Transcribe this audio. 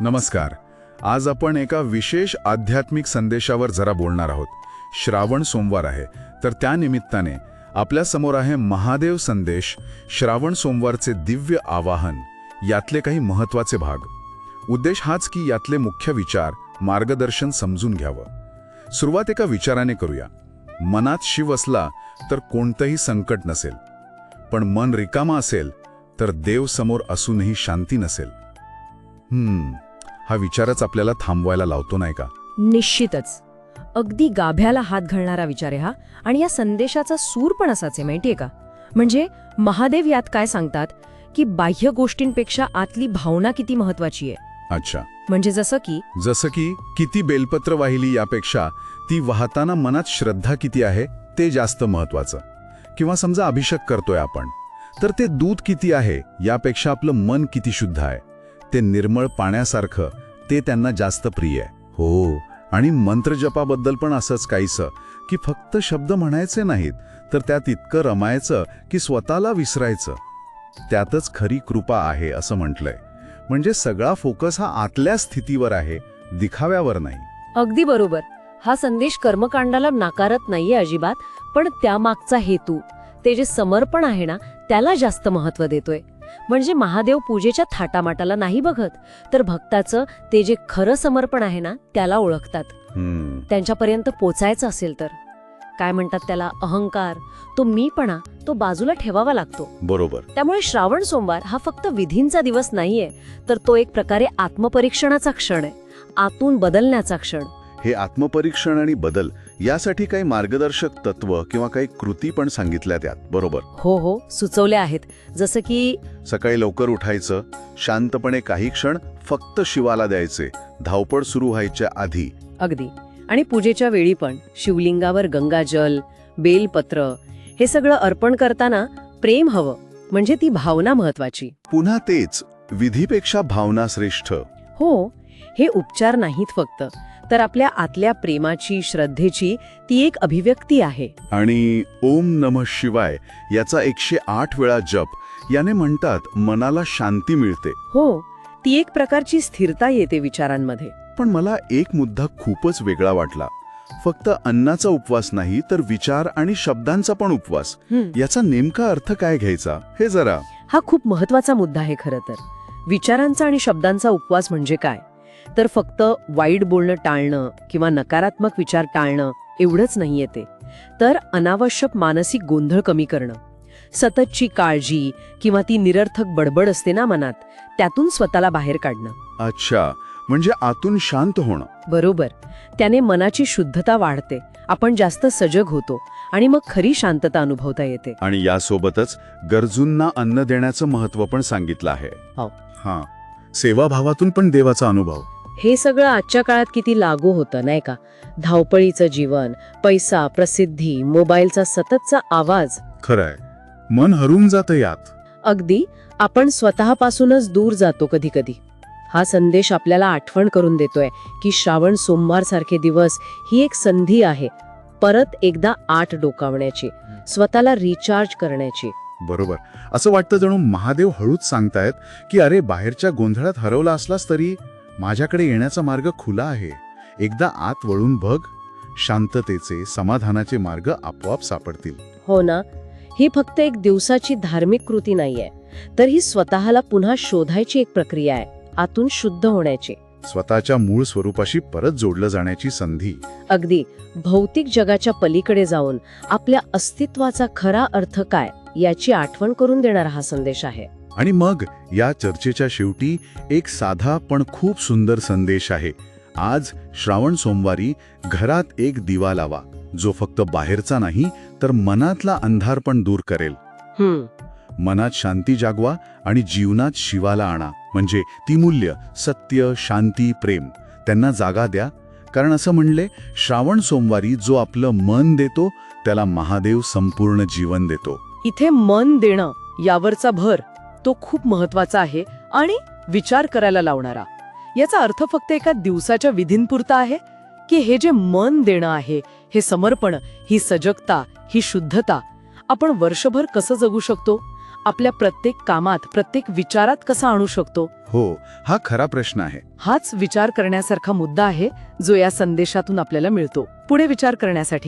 नमस्कार. आज आपण एका विशेष आध्यात्मिक संदेशावर जरा बोलणार आहोत. श्रावण सोमवार आहे. तर त्या निमित्ताने आपल्यासमोर आहे महादेव संदेश श्रावण सोमवारचे दिव्य आवाहन यातले काही महत्त्वाचे भाग. उद्देश हाच की यातले मुख्य विचार मार्गदर्शन समजून घ्यावं. सुरुवात एका विचाराने करूया. मनात शिव असला तर कोणतंही संकट नसेल. पण मन रिकामा असेल तर देव समोर असूनही शांती नसेल. हम्म. हा विचारच आपल्याला थांबवायला लावतो नाही का? निश्चितच. अगदी गाभ्याला हात घालणारा विचार आहे हा. आणि या संदेशाचा सूर पण असाच आहे माहितीये का? म्हणजे महादेव यात काय सांगतात की बाह्य गोष्टींपेक्षा आतली भावना किती महत्वाची आहे. अच्छा. म्हणजे जसं की जसं की किती बेलपत्र वाहिली यापेक्षा ती वाहताना मनात श्रद्धा किती आहे ते जास्त महत्वाचं किंवा समजा अभिषेक करतोय आपण तर ते दूध किती आहे यापेक्षा आपलं मन किती शुद्ध आहे. ते निर्मळ पाण्यासारखं ते त्यांना जास्त प्रिय आहे. हो आणि मंत्रजपाबद्दल पण असंच काहीसं की फक्त शब्द म्हणायचे नाहीत तर त्यात इतकं रमायचं की स्वतःला विसरायचं. त्यातच खरी कृपा आहे असं म्हटलंय. म्हणजे सगळा फोकस हा आतल्या स्थितीवर आहे दिखाव्यावर नाही. अगदी बरोबर. हा संदेश कर्मकांडाला नाकारत नाहीये अजिबात पण त्यामागचा हेतू ते जे समर्पण आहे ना त्याला जास्त महत्त्व देतोय. म्हणजे महादेव पूजेच्या थाटामाटाला नाही बघत. तर भक्ताचं ते जे खरं समर्पण आहे ना त्याला ओळखतात. त्यांच्यापर्यंत पोचायचं असेल तर. काय म्हणतात त्याला? अहंकार. तो मीपणा तो बाजूला ठेवावा लागतो. बरोबर. त्यामुळे श्रावण सोमवार हा फक्त विधींचा दिवस नाहीये तर तो एक प्रकारे आत्मपरीक्षणाचा क्षण आहे. आतून बदलण्याचा क्षण. हे आत्मपरीक्षण आणि बदल यासाठी काही मार्गदर्शक तत्व किंवा काही कृती पण सांगितल्या त्यात बरोबर? हो हो सुचवले आहेत. जसं की सकाळी लवकर उठायचं शांतपणे काही क्षण फक्त शिवाला द्यायचे धावपळ सुरू व्हायच्या आधी. अगदी. आणि पूजेच्या वेळी पण शिवलिंगावर गंगाजल बेलपत्र हे सगळं अर्पण करताना प्रेम हवं म्हणजे ती भावना महत्वाची. पुन्हा तेच विधीपेक्षा भावना श्रेष्ठ. हो हे उपचार नाहीत फक्त. तर आपल्या आतल्या प्रेमाची श्रद्धेची ती एक अभिव्यक्ती आहे. आणि ओम नम शिवाय याचा एकशे आठ वेळा जप याने म्हणतात मनाला शांती मिळते. हो ती एक प्रकारची स्थिरता येते विचारांमध्ये. पण मला एक मुद्दा खूपच वेगळा वाटला. फक्त अन्नाचा उपवास नाही तर विचार आणि शब्दांचा पण उपवास. याचा नेमका अर्थ काय घ्यायचा? हे जरा. हा खूप महत्त्वाचा मुद्दा आहे खरं तर. विचारांचा आणि शब्दांचा उपवास म्हणजे काय? तर फक्त वाईट बोलणं टाळणं किंवा नकारात्मक विचार टाळणं एवढंच नाहीये ते. तर अनावश्यक मानसिक गोंधळ कमी करणं. सततची काळजी किंवा ती निरर्थक बडबड असते ना मनात त्यातून स्वतःला बाहेर काढणं. अच्छा म्हणजे आतून शांत होणं. बरोबर. त्याने मनाची शुद्धता वाढते आपण जास्त सजग होतो आणि मग खरी शांतता अनुभवता येते. आणि यासोबतच गरजूंना अन्न देण्याचं महत्त्व पण सांगितलं आहे. हो. हा. सेवाभावातून पण देवाचा अनुभव. हे सगळं आजच्या काळात किती लागू होतं नाही का? धावपळीचं जीवन पैसा प्रसिद्धी मोबाईलचा सततचा आवाज. खरंय. मन हरून जातं यात. अगदी आपण स्वतःपासूनच दूर जातो कधी कधी हा संदेश आपल्याला आठवण करून देतोय की श्रावण सोमवार सारखे दिवस ही एक संधी आहे. परत एकदा आठ डोकावण्याची स्वतःला रिचार्ज करण्याची. बरोबर. असं वाटतं जणू महादेव हळूच सांगतायत की अरे बाहेरच्या गोंधळात हरवला असलास तरी माझ्याकडे येण्याचा मार्ग खुला आहे. एकदा आत वळून बघ. शांततेचे समाधानाचे मार्ग आपोआप सापडतील. हो ना. ही फक्त एक दिवसाची धार्मिक कृती नाहीये. तर ही स्वतःला पुन्हा शोधायची एक प्रक्रिया आहे. आतून शुद्ध होण्याची. स्वतःच्या मूळ स्वरूपाशी परत जोडलं जाण्याची संधी. अगदी. भौतिक जगाच्या पलीकडे जाऊन आपल्या अस्तित्वाचा खरा अर्थ काय? याची आठवण करून देणारा हा संदेश आहे. आणि मग या चर्चेच्या शेवटी एक साधा पण खूप सुंदर संदेश आहे. आज श्रावण सोमवारी घरात एक दिवा लावा. जो फक्त बाहेरचा नाही तर मनातला अंधार पण दूर करेल. मनात शांती जागवा आणि जीवनात शिवाला आणा. म्हणजे ती मूल्य सत्य शांती प्रेम. त्यांना जागा द्या. कारण असं म्हणले श्रावण सोमवारी जो आपलं मन देतो त्याला महादेव संपूर्ण जीवन देतो. इथे मन देणं यावरचा भर तो खूप महत्त्वाचा आहे आणि विचार करायला लावणारा. याचा अर्थ फक्त एका दिवसाच्या विधींपुरता आहे की हे जे मन देणं आहे हे समर्पण ही सजगता ही शुद्धता आपण वर्षभर कसं जगू शकतो? आपल्या प्रत्येक कामात प्रत्येक विचारात कसा आणू शकतो? हो हा खरा प्रश्न आहे. हाच विचार करण्यासारखा मुद्दा आहे जो या संदेशातून आपल्याला मिळतो. पुढे विचार करण्यासाठी.